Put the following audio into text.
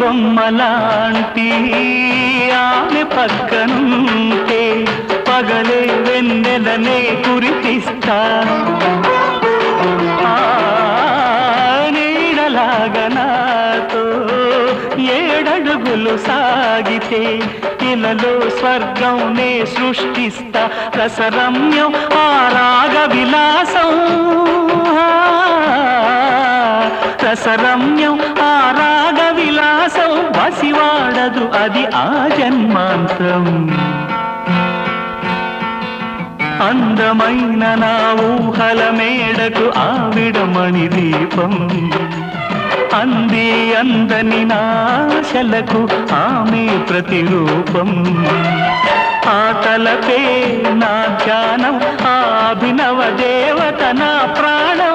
బొమ్మలాంటి ఆమె పక్కనుంటే పగలే వెన్నెలనే కురిపిస్తా. నీడలాగనాతో ఏడడుగులు సాగితే ఇలలో స్వర్గం నే సృష్టిస్తా. రసరమ్యం ఆ రాగ విలాసం రసరమ్యం ఆ రాగ వాడదు అది ఆ జన్మాంతం. అందమైన నా ఊహల మేడకు ఆవిడమణి దీపం. అంది అందని నాశలకు ఆమె ప్రతిరూపం. ఆటలపే నా ధ్యానం ఆ అభినవ దేవత నా ప్రాణ